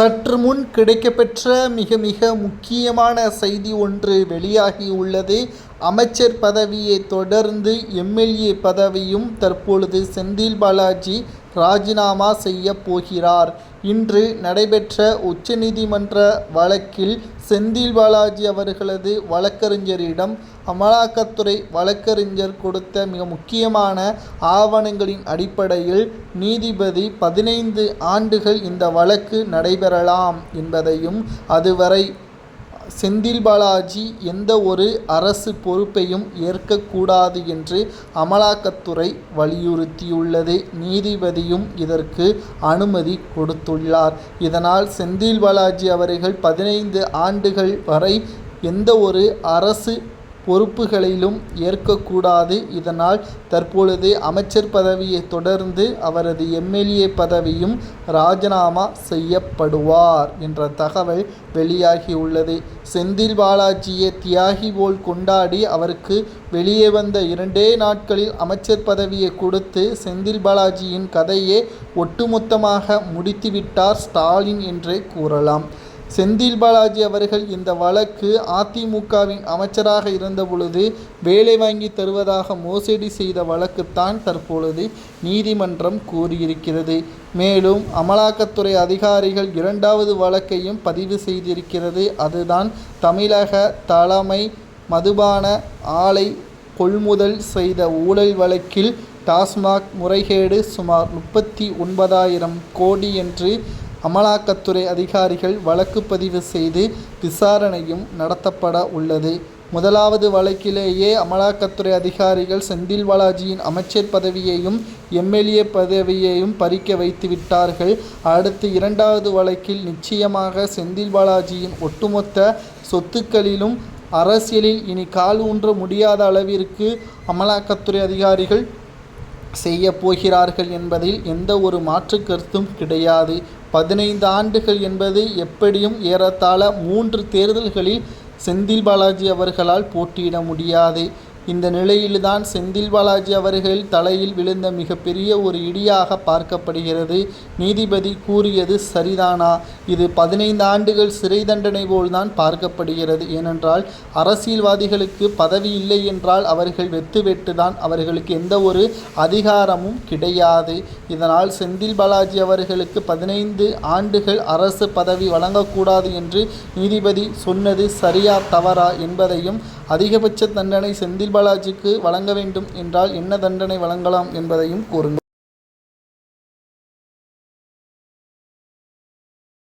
சற்று முன் கிடைக்கப்பெற்ற மிக மிக முக்கியமான செய்தி ஒன்று வெளியாகி உள்ளது. அமைச்சர் பதவியை தொடர்ந்து எம்எல்ஏ பதவியும் தற்பொழுது செந்தில் பாலாஜி ராஜினாமா செய்ய போகிறார். இன்று நடைபெற்ற உச்சநீதிமன்ற வழக்கில் செந்தில் பாலாஜி அவர்களது வழக்கறிஞரிடம் அமலாக்கத்துறை வழக்கறிஞர் கொடுத்த மிக முக்கியமான ஆவணங்களின் அடிப்படையில் நீதிபதி பதினைந்து ஆண்டுகள் இந்த வழக்கு நடைபெறலாம் என்பதையும் அதுவரை செந்தில் பாலாஜி எந்த ஒரு அரசு பொறுப்பையும் ஏற்கக்கூடாது என்று அமலாக்கத்துறை வலியுறுத்தியுள்ளது. நீதிபதியும் இதற்கு அனுமதி கொடுத்துள்ளார். இதனால் செந்தில் பாலாஜி அவர்கள் பதினைந்து ஆண்டுகள் வரை எந்த ஒரு அரசு பொறுப்புகளிலும் ஏற்கக்கூடாது. இதனால் தற்பொழுது அமைச்சர் பதவியை தொடர்ந்து அவரது எம்எல்ஏ பதவியும் ராஜினாமா செய்யப்படுவார் என்ற தகவல் வெளியாகியுள்ளது. செந்தில் பாலாஜியை தியாகி போல் கொண்டாடி அவருக்கு வெளியே வந்த இரண்டே நாட்களில் அமைச்சர் பதவியை கொடுத்து செந்தில் பாலாஜியின் கதையை ஒட்டுமொத்தமாக முடித்துவிட்டார் ஸ்டாலின் என்றே கூறலாம். செந்தில் பாலாஜி அவர்கள் இந்த வழக்கு அதிமுகவின் அமைச்சராக இருந்தபொழுது வேலை வாங்கி தருவதாக மோசடி செய்த வழக்குத்தான் தற்பொழுது நீதிமன்றம் கூறியிருக்கிறது. மேலும் அமலாக்கத்துறை அதிகாரிகள் இரண்டாவது வழக்கையும் பதிவு செய்திருக்கிறது. அதுதான் தமிழக தலைமை மதுபான ஆலை கொள்முதல் செய்த ஊழல் வழக்கில் டாஸ்மாக் முறைகேடு சுமார் முப்பத்தி ஒன்பதாயிரம் கோடி என்று அமலாக்கத்துறை அதிகாரிகள் வழக்கு பதிவு செய்து விசாரணையும் நடத்தப்பட உள்ளது. முதலாவது வழக்கிலேயே அமலாக்கத்துறை அதிகாரிகள் செந்தில் பாலாஜியின் அமைச்சர் பதவியையும் எம்எல்ஏ பதவியையும் பறிக்க வைத்து விட்டார்கள். அடுத்து இரண்டாவது வழக்கில் நிச்சயமாக செந்தில் பாலாஜியின் ஒட்டுமொத்த சொத்துக்களிலும் அரசியலில் இனி கால் ஊன்ற முடியாத அளவிற்கு அமலாக்கத்துறை அதிகாரிகள் செய்ய போகிறார்கள் என்பதில் எந்த ஒரு மாற்று கருத்தும் கிடையாது. பதினைந்து ஆண்டுகள் என்பது எப்படியும் ஏறத்தாழ மூன்று தேர்தல்களில் செந்தில் பாலாஜி அவர்களால் போட்டியிட முடியாது. இந்த நிலையில்தான் செந்தில் பாலாஜி அவர்கள் தலையில் விழுந்த மிகப்பெரிய ஒரு இடியாக பார்க்கப்படுகிறது. நீதிபதி கூறியது சரிதானா? இது பதினைந்து ஆண்டுகள் சிறை தண்டனை போல்தான் பார்க்கப்படுகிறது. ஏனென்றால் அரசியல்வாதிகளுக்கு பதவி இல்லை என்றால் அவர்கள் வெத்து வெட்டுதான். அவர்களுக்கு எந்த ஒரு அதிகாரமும் கிடையாது. இதனால் செந்தில் பாலாஜி அவர்களுக்கு பதினைந்து ஆண்டுகள் அரசு பதவி வழங்கக்கூடாது என்று நீதிபதி சொன்னது சரியா தவறா என்பதையும் அதிகபட்ச தண்டனை செந்தில் பாலாஜிக்கு வழங்க வேண்டும் என்றால் என்ன தண்டனை வழங்கலாம் என்பதையும் கூறுங்கள்.